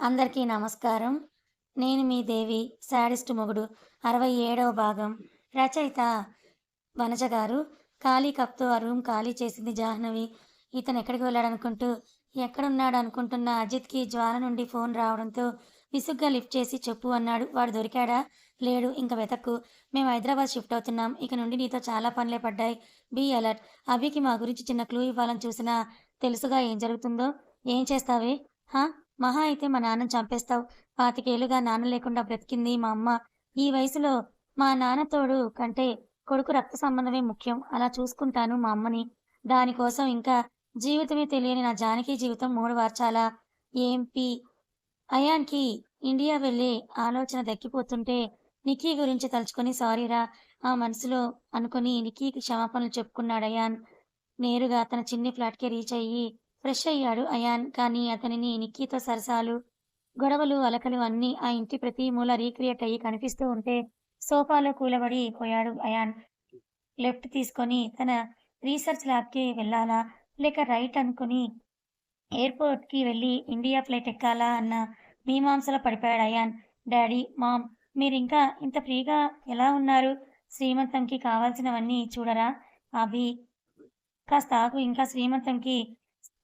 అందరికీ నమస్కారం. నేను మీ దేవి శాడిస్ట్ మొగుడు అరవై ఏడవ భాగం. రచయిత వనజ గారు ఖాళీ కప్తో ఆ రూమ్ ఖాళీ చేసింది జాహ్నవి. ఇతను ఎక్కడికి వెళ్ళాడనుకుంటూ ఎక్కడున్నాడు అనుకుంటున్న అజిత్కి జ్వాల నుండి ఫోన్ రావడంతో విసుగ్గా లిఫ్ట్ చేసి చెప్పు అన్నాడు. వాడు దొరికాడా? లేడు. ఇంక వెతక్కు. మేము హైదరాబాద్ షిఫ్ట్ అవుతున్నాం. ఇక నుండి నీతో చాలా పనులే పడ్డాయి. Be alert. అభికి మా గురించి చిన్న క్లూ ఇవ్వాలని చూసినా తెలుసుగా ఏం జరుగుతుందో. ఏం చేస్తావే? హా? మహా అయితే మా నాన్నని చంపేస్తావు. పాతికేళ్ళుగా నాన్న లేకుండా బ్రతికింది మా అమ్మ. ఈ వయసులో మా నాన్నతోడు కంటే కొడుకు రక్త సంబంధమే ముఖ్యం. అలా చూసుకుంటాను మా అమ్మని. దానికోసం ఇంకా జీవితమే తెలియని నా జానకి జీవితం మూడవార్చాలా ఏంపి అయాన్కి ఇండియా వెళ్ళే ఆలోచన దక్కిపోతుంటే నిక్కీ గురించి తలుచుకొని సారీరా ఆ మనసులో అనుకుని నిక్కీకి క్షమాపణలు చెప్పుకున్నాడు అయాన్. నేరుగా తన చిన్ని ఫ్లాట్కి రీచ్ అయ్యి ఫ్రెష్ అయ్యాడు అయాన్. కానీ అతనిని నిక్కీతో సరసాలు గొడవలు అలకలు అన్నీ ఆ ఇంటి ప్రతి మూల రీక్రియేట్ అయ్యి కనిపిస్తూ ఉంటే సోఫాలో కూలబడి పోయాడు అయాన్. లెఫ్ట్ తీసుకొని తన రీసెర్చ్ ల్యాబ్కి వెళ్ళాలా? లేక రైట్ అనుకుని ఎయిర్పోర్ట్కి వెళ్ళి ఇండియా ఫ్లైట్ ఎక్కాలా అన్న మీమాంసలో పడిపోయాడు అయాన్. డాడీ మామ్ మీరు ఇంకా ఇంత ఫ్రీగా ఎలా ఉన్నారు? శ్రీమంతంకి కావాల్సినవన్నీ చూడరా? అవి కాస్త ఆకు ఇంకా శ్రీమంతంకి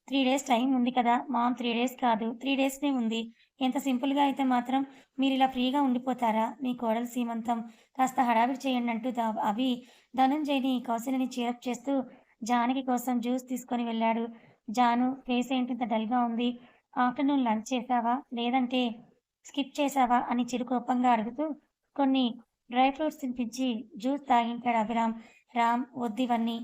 త్రీ డేస్ టైం ఉంది కదా మామ్ త్రీ డేస్ కాదు త్రీ డేస్నే ఉంది. ఎంత సింపుల్గా అయితే మాత్రం మీరు ఇలా ఫ్రీగా ఉండిపోతారా? మీ కోడలు సీమంతం. కాస్త హడావిడి చేయండి అంటూ అవి ధనుంజయని కౌశల్యని చీరప్ చేస్తూ జానకి కోసం జ్యూస్ తీసుకొని వెళ్ళాడు. జాను ఫేస్ ఏంటి ఇంత డల్గా ఉంది? ఆఫ్టర్నూన్ లంచ్ చేసావా లేదంటే స్కిప్ చేసావా అని చిరుకోపంగా అడుగుతూ కొన్ని డ్రై ఫ్రూట్స్ తినిపించి జ్యూస్ తాగింటాడు అభిరామ్. రామ్ వద్దివన్నీ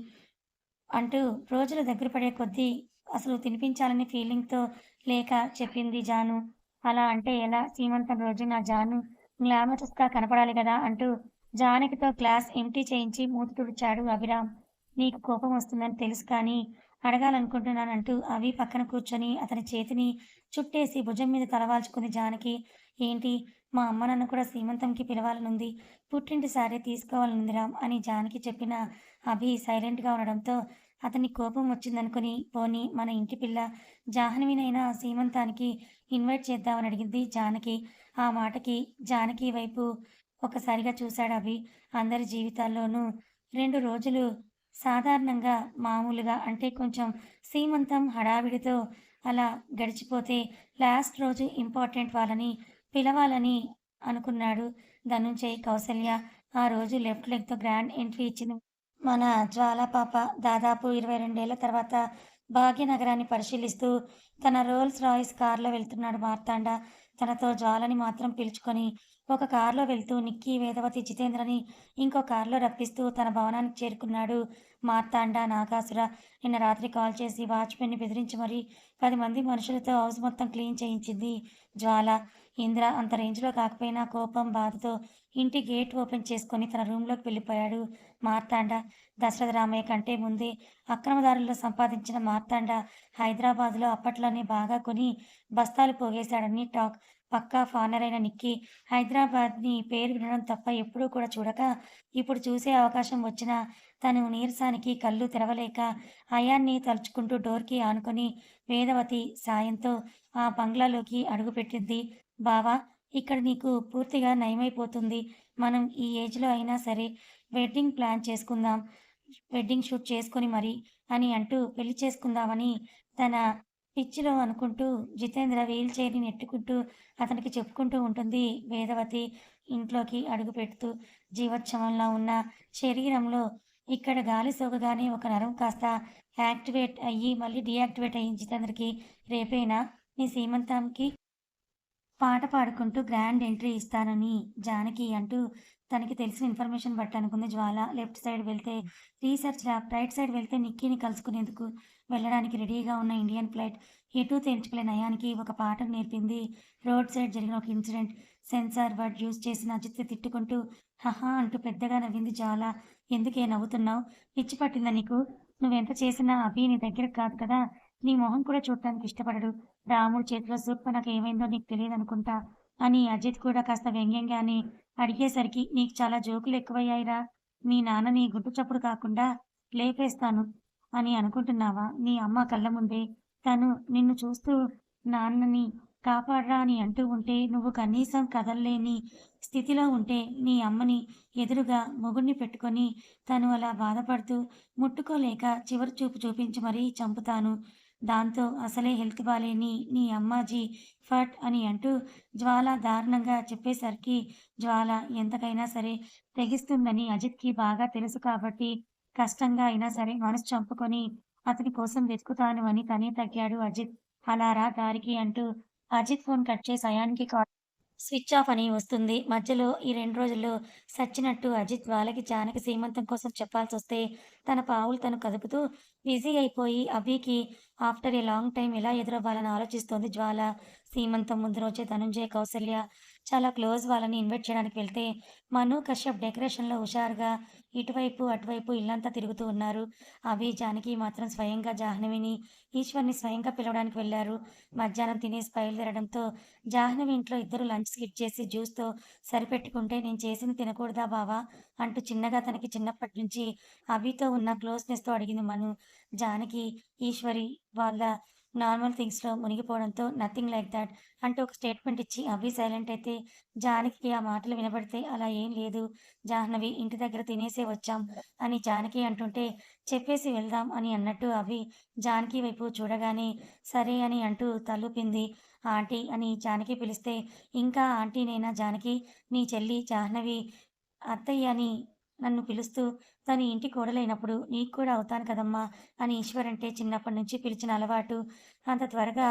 అంటూ రోజులు దగ్గర పడే కొద్దీ అసలు తినిపించాలని ఫీలింగ్తో లేక చెప్పింది జాను. అలా అంటే ఎలా? సీమంతం రోజు నా జాను. గ్లామరస్గా కనపడాలి కదా అంటూ జానకితో క్లాస్ ఎంటీ చేయించి మూతి తుడిచాడు అభిరామ్. నీకు కోపం వస్తుందని తెలుసు కానీ అడగాలనుకుంటున్నానంటూ అవి పక్కన కూర్చొని అతని చేతిని చుట్టేసి భుజం మీద తలవాల్చుకుంది జానకి. ఏంటి? మా అమ్మ నన్ను కూడా సీమంతంకి పిలవాలనుంది. పుట్టింటి సారే తీసుకోవాలనుంది రామ్ అని జానకి చెప్పిన అభి సైలెంట్గా ఉండడంతో అతని కోపం వచ్చిందనుకుని పోని మన ఇంటి పిల్ల జాహ్నవినైనా సీమంతానికి ఇన్వైట్ చేద్దామని అడిగింది జానకి. ఆ మాటకి జానకి వైపు ఒకసారిగా చూశాడు అవి అందరి జీవితాల్లోనూ రెండు రోజులు సాధారణంగా మామూలుగా అంటే కొంచెం సీమంతం హడావిడితో అలా గడిచిపోతే లాస్ట్ రోజు ఇంపార్టెంట్ వాళ్ళని పిలవాలని అనుకున్నాడు ధనుంజయ్ కౌసల్య. ఆ రోజు లెఫ్ట్ లెగ్తో గ్రాండ్ ఎంట్రీ ఇచ్చిన మన జ్వాల పాప దాదాపు ఇరవై రెండేళ్ళ తర్వాత భాగ్యనగరాన్ని పరిశీలిస్తూ తన రోల్స్ రాయిస్ కార్లో వెళ్తున్నాడు మార్తాండ. తనతో జ్వాలని మాత్రం పిలుచుకొని ఒక కారులో వెళ్తూ నిక్కీ వేదవతి జితేంద్రని ఇంకో కారులో రప్పిస్తూ తన భవనానికి చేరుకున్నాడు మార్తాండ నాగాసుర. నిన్న రాత్రి కాల్ చేసి వాచ్మెన్ని బెదిరించి మరీ పది మంది మనుషులతో హౌస్ మొత్తం క్లీన్ చేయించింది జ్వాల. ఇంద్ర అంత రేంజ్లో కాకపోయినా కోపం బాధతో ఇంటి గేట్ ఓపెన్ చేసుకొని తన రూమ్లోకి వెళ్ళిపోయాడు మార్తాండ. దశరథ రామయ్య కంటే ముందే అక్రమదారుల్లో సంపాదించిన మార్తాండ హైదరాబాద్లో అప్పట్లోనే బాగా కొని బస్తాలు పోగేశాడని టాక్. పక్కా ఫానర్ అయిన నిక్కి హైదరాబాద్ని పేరు వినడం తప్ప ఎప్పుడూ కూడా చూడక ఇప్పుడు చూసే అవకాశం వచ్చినా తను నీరసానికి కళ్ళు తెరవలేక అయాన్ని తలుచుకుంటూ డోర్కి ఆనుకొని వేదవతి సాయంతో ఆ బంగ్లాలోకి అడుగుపెట్టింది. బావా ఇక్కడ నీకు పూర్తిగా నయమైపోతుంది. మనం ఈ ఏజ్లో అయినా సరే వెడ్డింగ్ ప్లాన్ చేసుకుందాం. వెడ్డింగ్ షూట్ చేసుకొని మరి అని అంటూ పెళ్ళి చేసుకుందామని తన పిచ్చిలో అనుకుంటూ జితేంద్ర వీల్ చైర్ని నెట్టుకుంటూ అతనికి చెప్పుకుంటూ ఉంటుంది. వేదవతి ఇంట్లోకి అడుగు పెడుతూ జీవోత్సవంలో ఉన్న శరీరంలో ఇక్కడ గాలి సోకగానే ఒక నరం కాస్త యాక్టివేట్ అయ్యి మళ్ళీ డియాక్టివేట్ అయ్యి జితేంద్రకి. రేపైనా? నీ సీమంతానికి పాట పాడుకుంటూ గ్రాండ్ ఎంట్రీ ఇస్తానని జానకి అంటూ తనకి తెలిసిన ఇన్ఫర్మేషన్ బట్టి అనుకుంది జ్వాల. లెఫ్ట్ సైడ్ వెళ్తే రీసెర్చ్ ల్యాబ్ రైట్ సైడ్ వెళ్తే నిక్కీని కలుసుకునేందుకు వెళ్ళడానికి రెడీగా ఉన్న ఇండియన్ ఫ్లైట్ ఎటు తేల్చుకునే నయానికి. ఒక పాట నేర్పింది. రోడ్ సైడ్ జరిగిన ఒక ఇన్సిడెంట్ సెన్సార్ వర్డ్ యూజ్ చేసిన అజిత్ తిట్టుకుంటూ హహా అంటూ పెద్దగా నవ్వింది జ్వాల. ఎందుకే నవ్వుతున్నావు? పిచ్చి పట్టిందా నీకు? నువ్వెంత చేసినా అభి నీ దగ్గర కాదు కదా. నీ మొహం కూడా చూడటానికి ఇష్టపడడు. రాముడు చేతిలో సూర్ప నాకు ఏమైందో నీకు తెలియదు అనుకుంటా అని అజిత్ కూడా కాస్త వ్యంగ్యంగానే అడిగేసరికి నీకు చాలా జోకులు ఎక్కువయ్యాయిరా. మీ నాన్న నీ గుడ్డు చప్పుడు కాకుండా లేపేస్తాను అని అనుకుంటున్నావా? నీ అమ్మ కళ్ళ ముందే తను నిన్ను చూస్తూ నాన్నని కాపాడరా అని అంటూ ఉంటే నువ్వు కనీసం కదల్లేని స్థితిలో ఉంటే నీ అమ్మని ఎదురుగా మొగుడిని పెట్టుకొని తను అలా బాధపడుతూ ముట్టుకోలేక చివరి చూపు చూపించి మరీ చంపుతాను. దాంతో అసలే హెల్త్ బాలేని నీ అమ్మాజీ ఫట్ అని అంటూ జ్వాల దారుణంగా చెప్పేసరికి జ్వాల ఎంతకైనా సరే తెగిస్తుందని అజిత్కి బాగా తెలుసు కాబట్టి కష్టంగా అయినా సరే మనసు చంపుకొని అతని కోసం వెతుకుతాను అని తనే తగ్గాడు అజిత్. అలా రా దారికి అంటూ అజిత్ ఫోన్ కట్ చేసి అయానికి కాల్ స్విచ్ ఆఫ్ అని వస్తుంది. మధ్యలో ఈ రెండు రోజుల్లో సచ్చినట్టు అజిత్ వాళ్ళకి జానకి సీమంతం కోసం చెప్పాల్సి వస్తే తన పావులు తను కదుపుతూ బిజీ అయిపోయి అభికి ఆఫ్టర్ ఏ లాంగ్ టైం ఎలా ఎదురవ్వాలని ఆలోచిస్తోంది జ్వాల. సీమంతం ముందు రోజే ధనుంజయ కౌసల్య చాలా క్లోజ్ వాళ్ళని ఇన్వైట్ చేయడానికి వెళ్తే మను కశ్యప్ డెకరేషన్లో హుషారుగా ఇటువైపు అటువైపు ఇల్లంతా తిరుగుతూ ఉన్నారు. అవి జానకి మాత్రం స్వయంగా జాహ్నవిని ఈశ్వర్ని స్వయంగా పిలవడానికి వెళ్ళారు. మధ్యాహ్నం తినేసి బయలుదేరడంతో జాహ్నవి ఇంట్లో ఇద్దరు లంచ్ స్కిప్ చేసి జ్యూస్తో సరిపెట్టుకుంటే నేను చేసింది తినకూడదా బావా? అంటూ చిన్నగా తనకి చిన్నప్పటి నుంచి అభితో ఉన్న క్లోజ్నెస్తో అడిగింది మను. జానకి ఈశ్వరి వాళ్ళ నార్మల్ థింగ్స్లో మునిగిపోవడంతో నథింగ్ లైక్ దాట్ అంటూ ఒక స్టేట్మెంట్ ఇచ్చి అవి సైలెంట్ అయితే జానకి ఆ మాటలు వినబడితే అలా ఏం లేదు. జాహ్నవి ఇంటి దగ్గర తినేసే వచ్చాం అని జానకి అంటుంటే చెప్పేసి వెళ్దాం అని అన్నట్టు అవి జానకి వైపు చూడగానే సరే అని అంటూ తలుపింది. ఆంటీ అని జానకి పిలిస్తే ఇంకా ఆంటీనైనా జానకి? నీ చెల్లి జాహ్నవి అత్తయ్య అని నన్ను పిలుస్తూ తను ఇంటి కోడలైనప్పుడు నీకు కూడా అవుతాను కదమ్మా అని ఈశ్వర్ అంటే చిన్నప్పటి నుంచి పిలిచిన అలవాటు. అంత త్వరగా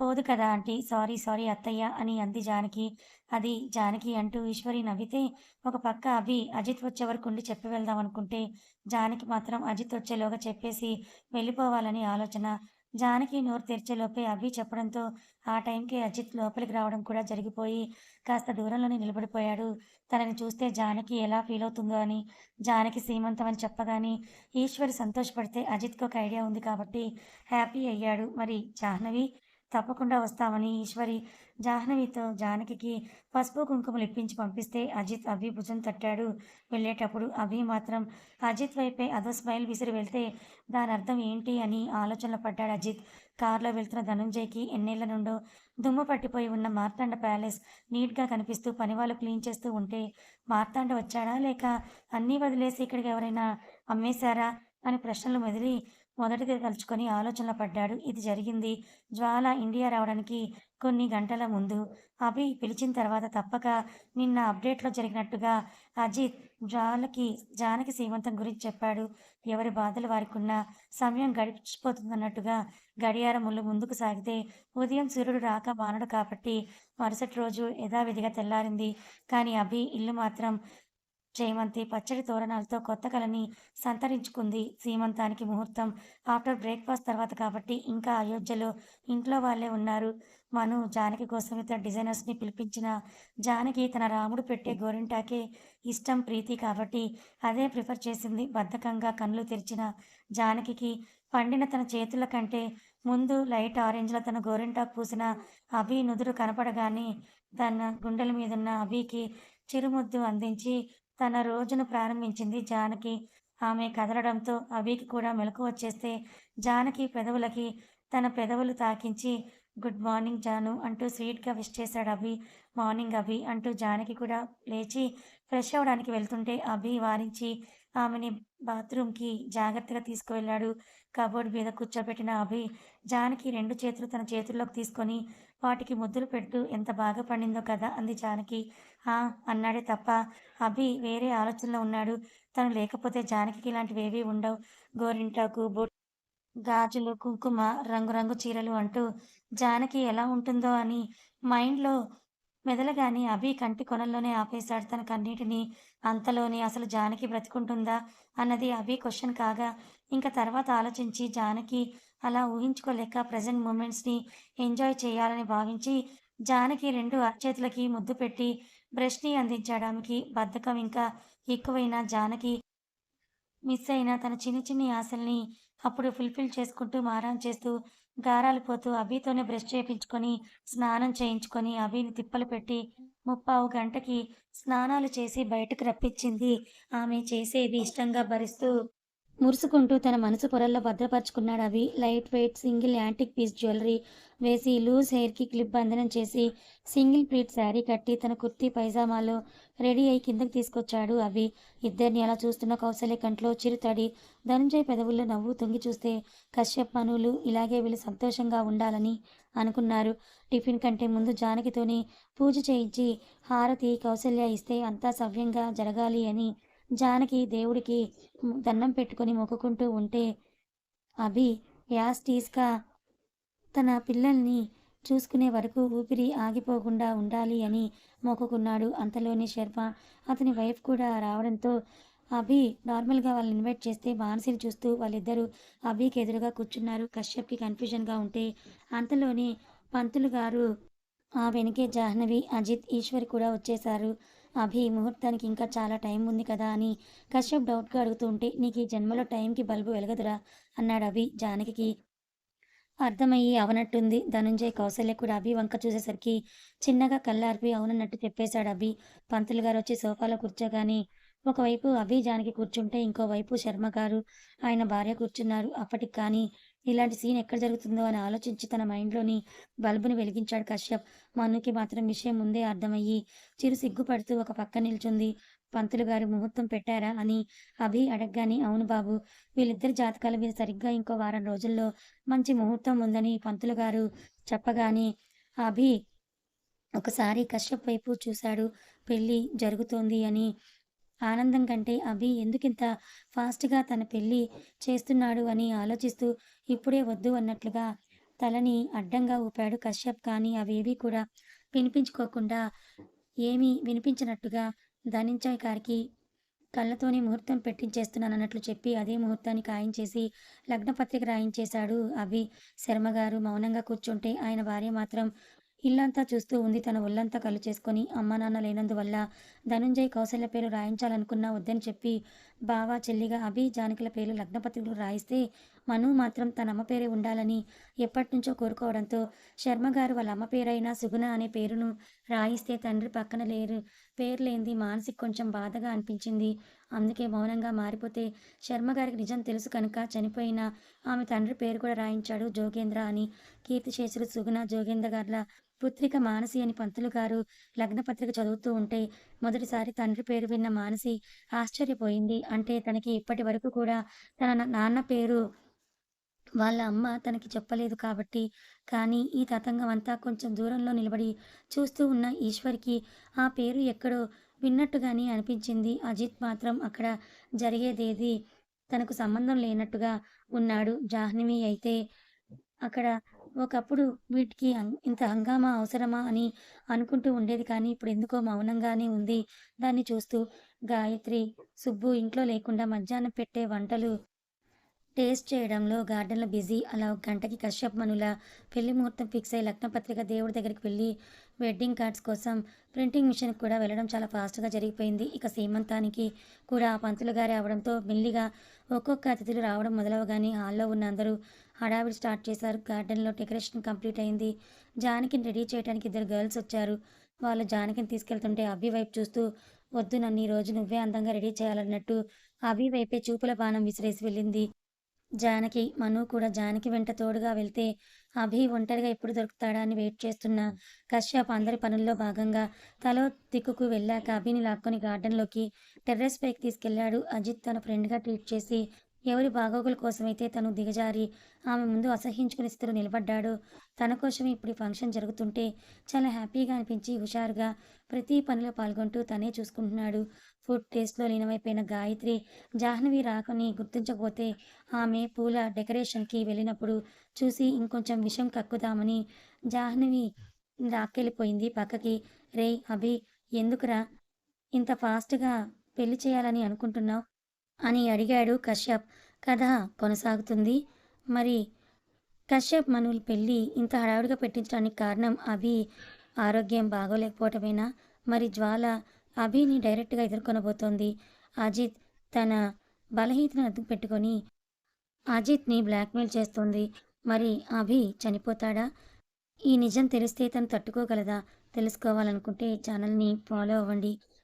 పోదు కదా ఆంటీ సారీ సారీ అత్తయ్య అని అంది జానకి. అది జానకి అంటూ ఈశ్వరి నవ్వితే ఒక పక్క అభి అజిత్ వచ్చే వరకు ఉండి చెప్పి వెళ్దాం అనుకుంటే జానకి మాత్రం అజిత్ వచ్చేలోగా చెప్పేసి వెళ్ళిపోవాలని ఆలోచన. జానకి నోరు తెరిచేలోపే అభి చెప్పడంతో ఆ టైంకి అజిత్ లోపలికి రావడం కూడా జరిగిపోయి కాస్త దూరంలోనే నిలబడిపోయాడు. తనని చూస్తే జానకి ఎలా ఫీల్ అవుతుందో అని జానకి సీమంతం అని చెప్పగానే ఈశ్వరి సంతోషపడితే అజిత్కి ఒక ఐడియా ఉంది కాబట్టి హ్యాపీ అయ్యాడు. మరి జాహ్నవి తప్పకుండా వస్తామని ఈశ్వరి జాహ్నవితో జానకికి పసుపు కుంకుమలు ఇప్పించి పంపిస్తే అజిత్ అభి భుజం తట్టాడు. వెళ్ళేటప్పుడు అభి మాత్రం అజిత్ వైపే అదో స్మైల్ విసిరి వెళ్తే దాని అర్థం ఏంటి? అని ఆలోచనలో పడ్డాడు అజిత్. కారులో వెళ్తున్న ధనుంజయ్కి ఎన్నేళ్ళ నుండో దుమ్ము పట్టిపోయి ఉన్న మార్తాండ ప్యాలెస్ నీట్గా కనిపిస్తూ పనివాళ్ళు క్లీన్ చేస్తూ ఉంటే మార్తాండ వచ్చాడా లేక అన్నీ వదిలేసి ఇక్కడికి ఎవరైనా అమ్మేశారా? అని ప్రశ్నలు మెదిలి మొదటిది కలుచుకొని ఆలోచనలో పడ్డాడు. ఇది జరిగింది. జ్వాల ఇండియా రావడానికి కొన్ని గంటల ముందు. అభి పిలిచిన తర్వాత తప్పక నిన్న అప్డేట్లో జరిగినట్టుగా అజిత్ జ్వాలకి జానకి సీమంతం గురించి చెప్పాడు. ఎవరి బాధలు వారికున్న సమయం గడిచిపోతుందన్నట్టుగా గడియారం ముళ్ళు ముందుకు సాగితే ఉదయం సూర్యుడు రాక మానడు కాబట్టి మరుసటి రోజు యథావిధిగా తెల్లారింది. కానీ అభి ఇల్లు మాత్రం జయమంతి పచ్చడి తోరణాలతో కొత్త కళని సంతరించుకుంది సీమంతానికి ముహూర్తం. ఆఫ్టర్ బ్రేక్ఫాస్ట్ తర్వాత కాబట్టి ఇంకా అయోధ్యలో ఇంట్లో వాళ్ళే ఉన్నారు. మను జానకి కోసం ఇతర డిజైనర్స్ని పిలిపించిన జానకి తన రాముడు పెట్టే గోరింటాకే ఇష్టం ప్రీతి కాబట్టి అదే ప్రిఫర్ చేసింది. బద్ధకంగా కళ్ళు తెరిచిన జానకి పండిన తన చేతుల కంటే ముందు లైట్ ఆరెంజ్లో తన గోరింటాకు పూసిన అభి నుదురు కనపడగానే తన గుండెల మీదున్న అభికి చిరుముద్దు అందించి తన రోజును ప్రారంభించింది జానకి. ఆమె కదలడంతో అవికి కూడా మెలకు వచ్చేస్తే జానకి పెదవులకి తన పెదవులు తాకించి గుడ్ మార్నింగ్ జాను అంటూ స్వీట్గా విష్ చేశాడు అభి. మార్నింగ్ అభి అంటూ జానకి కూడా లేచి ఫ్రెష్ అవ్వడానికి వెళ్తుంటే అభి వారించి ఆమెని బాత్రూమ్కి జాగ్రత్తగా తీసుకువెళ్ళాడు. కబోర్డ్ మీద కూర్చోబెట్టిన అభి జానకి రెండు చేతులు తన చేతుల్లోకి తీసుకొని వాటికి ముద్దులు పెడుతూ ఎంత బాగా పండిందో కదా అంది జానకి. ఆ అన్నాడే తప్ప అభి వేరే ఆలోచనలో ఉన్నాడు. తను లేకపోతే జానకి ఇలాంటివేవీ ఉండవు. గోరింటాకు బొట్ గాజులు కుంకుమ రంగురంగు చీరలు అంటూ జానకి ఎలా ఉంటుందో అని మైండ్లో మెదలగాని అభి కంటి కొనల్లోనే ఆపేశాడు. తన కన్నీటిని అంతలోనే అసలు జానకి బ్రతుకుంటుందా అన్నది అభి క్వశ్చన్ కాగా ఇంకా తర్వాత ఆలోచించి జానకి అలా ఊహించుకోలేక ప్రజెంట్ మూమెంట్స్ని ఎంజాయ్ చేయాలని భావించి జానకి రెండు అరచేతులకి ముద్దు పెట్టి బ్రష్ని అందించాడు ఆమెకి బద్ధకం ఇంకా ఎక్కువైన జానకి మిస్ అయిన తన చిన్ని చిన్ని ఆశల్ని అప్పుడు ఫుల్ఫిల్ చేసుకుంటూ మారం చేస్తూ గారాలు పోతూ అభితోనే బ్రష్ చేయించుకొని స్నానం చేయించుకొని అభిని తిప్పలు పెట్టి ముప్పావు గంటకి స్నానాలు చేసి బయటకు రప్పించింది. ఆమె చేసేవి ఇష్టంగా భరిస్తూ మురుసుకుంటూ తన మనసు పొరల్లో భద్రపరుచుకున్నాడు అవి light weight single antique piece jewellery వేసి లూజ్ హెయిర్కి క్లిప్ బంధనం చేసి సింగిల్ ప్లీట్ శారీ కట్టి తన కుర్తీ పైజామాలో రెడీ అయి కిందకి తీసుకొచ్చాడు అవి ఇద్దరిని అలా చూస్తున్న కౌశల్య కంట్లో చిరుతడి ధనుంజయ్ పెదవుల్లో నవ్వు తొంగి చూస్తే కశ్యప్ మనులు ఇలాగే వీళ్ళు సంతోషంగా ఉండాలని అనుకున్నారు. టిఫిన్ కంటే ముందు జానకితోని పూజ చేయించి హారతి కౌశల్య ఇస్తే అంతా సవ్యంగా జరగాలి అని జానకి దేవుడికి దండం పెట్టుకొని మొక్కుకుంటూ ఉంటే అభి యాస్టీస్గా తన పిల్లల్ని చూసుకునే వరకు ఊపిరి ఆగిపోకుండా ఉండాలి అని మొక్కుకున్నాడు. అంతలోనే శర్మ అతని వైఫ్ కూడా రావడంతో అభి నార్మల్గా వాళ్ళని ఇన్వైట్ చేస్తే మానసిని చూస్తూ వాళ్ళిద్దరూ అభికి ఎదురుగా కూర్చున్నారు. కశ్యప్కి కన్ఫ్యూజన్గా ఉంటే అంతలోనే పంతులు గారు ఆ వెనుకే జాహ్నవి అజిత్ ఈశ్వర్ కూడా వచ్చేశారు. అభి ముహూర్తానికి ఇంకా చాలా టైం ఉంది కదా అని కశ్యప్ డౌట్గా అడుగుతుంటే నీకు ఈ జన్మలో టైంకి బల్బు వెలగదురా? అన్నాడు అభి జానకి అర్థమయ్యి అవనట్టుంది. ధనుంజయ్ కౌశల్య కూడా అభి వంక చూసేసరికి చిన్నగా కళ్ళార్పి అవునన్నట్టు చెప్పేశాడు అభి. పంతులు గారు వచ్చి సోఫాలో కూర్చోగాని ఒకవైపు అభి జానకి కూర్చుంటే ఇంకోవైపు శర్మ గారు ఆయన భార్య కూర్చున్నారు. అప్పటికి కానీ ఇలాంటి సీన్ ఎక్కడ జరుగుతుందో అని ఆలోచించి తన మైండ్లోని బల్బుని వెలిగించాడు కశ్యప్. మనుకి మాత్రం విషయం ముందే అర్థమయ్యి చిరు సిగ్గుపడుతూ ఒక పక్క నిల్చుంది. పంతులు గారు ముహూర్తం పెట్టారా అని అభి అడగగానే అవును బాబు వీళ్ళిద్దరి జాతకాల మీద సరిగ్గా ఇంకో వారం రోజుల్లో మంచి ముహూర్తం ఉందని పంతులు గారు చెప్పగానే అభి ఒకసారి కశ్యప్ వైపు చూశాడు. పెళ్ళి జరుగుతోంది అని ఆనందం కంటే అభి ఎందుకింత ఫాస్ట్గా తన పెళ్ళి చేస్తున్నాడు అని ఆలోచిస్తూ ఇప్పుడే వద్దు అన్నట్లుగా తలని అడ్డంగా ఊపాడు కశ్యప్. కానీ అవేవి కూడా వినిపించుకోకుండా ఏమీ వినిపించినట్టుగా ధనించాయ్ గారికి కళ్ళతోనే ముహూర్తం పెట్టించేస్తున్నానన్నట్లు చెప్పి అదే ముహూర్తాన్ని ఖాయించేసి లగ్నపత్రిక రాయించేశాడు అవి శర్మగారు. మౌనంగా కూర్చుంటే ఆయన భార్య మాత్రం ఇల్లంతా చూస్తూ ఉంది. తన ఒళ్ళంతా కళ్ళు చేసుకొని అమ్మ నాన్న లేనందువల్ల ధనుంజయ్ కౌశల్య పేరు రాయించాలనుకున్నా వద్దని చెప్పి బావ చెల్లిగా అభి జానకుల పేర్లు లగ్నపత్రికలు రాయిస్తే మను మాత్రం తన అమ్మ పేరే ఉండాలని ఎప్పటి నుంచో కోరుకోవడంతో శర్మ గారు వాళ్ళ అమ్మ పేరైన సుగుణ అనే పేరును రాయిస్తే తండ్రి పక్కన లేరు. పేరు లేనిది మానసిక కొంచెం బాధగా అనిపించింది. అందుకే మౌనంగా మారిపోతే శర్మ గారికి నిజం తెలుసు కనుక చనిపోయిన ఆమె తండ్రి పేరు కూడా రాయించాడు జోగేంద్ర అని. కీర్తిశేషుడు సుగుణ జోగేంద్ర గార్ల పుత్రిక మానసి అని పంతులు గారు లగ్నపత్రిక చదువుతూ ఉంటే మొదటిసారి తండ్రి పేరు విన్న మానసి ఆశ్చర్యపోయింది. అంటే తనకి ఇప్పటి వరకు కూడా తన నాన్న పేరు వాళ్ళ అమ్మ తనకి చెప్పలేదు కాబట్టి కానీ ఈ తతంగం అంతా కొంచెం దూరంలో నిలబడి చూస్తూ ఉన్న ఈశ్వర్కి ఆ పేరు ఎక్కడో విన్నట్టుగానే అనిపించింది. అజిత్ మాత్రం అక్కడ జరిగేదేది తనకు సంబంధం లేనట్టుగా ఉన్నాడు. జాహ్నవి అయితే అక్కడ ఒకప్పుడు వీటికి ఇంత హంగామా అవసరమా అని అనుకుంటూ ఉండేది కానీ ఇప్పుడు ఎందుకో మౌనంగానే ఉంది. దాన్ని చూస్తూ గాయత్రి సుబ్బు ఇంట్లో లేకుండా మధ్యాహ్నం పెట్టే వంటలు టేస్ట్ చేయడంలో గార్డెన్లో బిజీ. అలా ఒక గంటకి కశ్యప్ మనుల పెళ్ళి ముహూర్తం ఫిక్స్ అయ్యి లగ్నపత్రిక దేవుడి దగ్గరికి వెళ్ళి వెడ్డింగ్ కార్డ్స్ కోసం ప్రింటింగ్ మిషన్కి కూడా వెళ్ళడం చాలా ఫాస్ట్గా జరిగిపోయింది. ఇక సీమంతానికి కూడా పంతులు గారి అవడంతో మెల్లిగా ఒక్కొక్క అతిథులు రావడం మొదలవగానే హాల్లో ఉన్న అందరూ హడావిడి స్టార్ట్ చేశారు. గార్డెన్లో డెకరేషన్ కంప్లీట్ అయింది. జానకిని రెడీ చేయడానికి ఇద్దరు గర్ల్స్ వచ్చారు. వాళ్ళు జానకిని తీసుకెళ్తుంటే అభి వైపు చూస్తూ వద్దు నన్ను ఈరోజు రోజు నువ్వే అందంగా రెడీ చేయాలన్నట్టు. అభి వైపే చూపుల బాణం విసిరేసి వెళ్ళింది. జానకి మను కూడా జానకి వెంట తోడుగా వెళ్తే అభి ఒంటరిగా ఎప్పుడు దొరుకుతాడా అని వెయిట్ చేస్తున్న. కశ్యప్ అందరి పనుల్లో భాగంగా తలో దిక్కుకు వెళ్ళాక అభిని లాక్కొని గార్డెన్లోకి టెర్రస్ పైకి తీసుకెళ్ళాడు అజిత్ తన ఫ్రెండ్గా ట్రీట్ చేసి ఎవరి బాగోగుల కోసమైతే తను దిగజారి ఆమె ముందు అసహించుకుని స్థితిలో నిలబడ్డాడు. తన కోసం ఇప్పుడు ఫంక్షన్ జరుగుతుంటే చాలా హ్యాపీగా అనిపించి హుషారుగా ప్రతి పనిలో పాల్గొంటూ తనే చూసుకుంటున్నాడు. ఫుడ్ టేస్ట్లో లీనమైపోయిన గాయత్రి జాహ్నవి రాకని గుర్తించకపోతే ఆమె పూల డెకరేషన్కి వెళ్ళినప్పుడు చూసి ఇంకొంచెం విషం కక్కుదామని జాహ్నవి రాకెళ్ళిపోయింది పక్కకి. రే అభి ఎందుకురా? ఇంత ఫాస్ట్గా పెళ్ళి చేయాలని అనుకుంటున్నావు? అని అడిగాడు కశ్యప్. కథ కొనసాగుతుంది. మరి కశ్యప్ మనుల్ పెళ్ళి ఇంత హడావుడిగా పెట్టించడానికి కారణం అభి ఆరోగ్యం బాగోలేకపోవటమేనా? మరి జ్వాల అభిని డైరెక్ట్గా ఎదుర్కొనబోతోంది. అజిత్ తన బలహీనతను అడ్డు పెట్టుకొని అజిత్ని బ్లాక్మెయిల్ చేస్తుంది. మరి అభి చనిపోతాడా? ఈ నిజం తెలిస్తే తను తట్టుకోగలదా? తెలుసుకోవాలనుకుంటే ఛానల్ని ఫాలో అవ్వండి.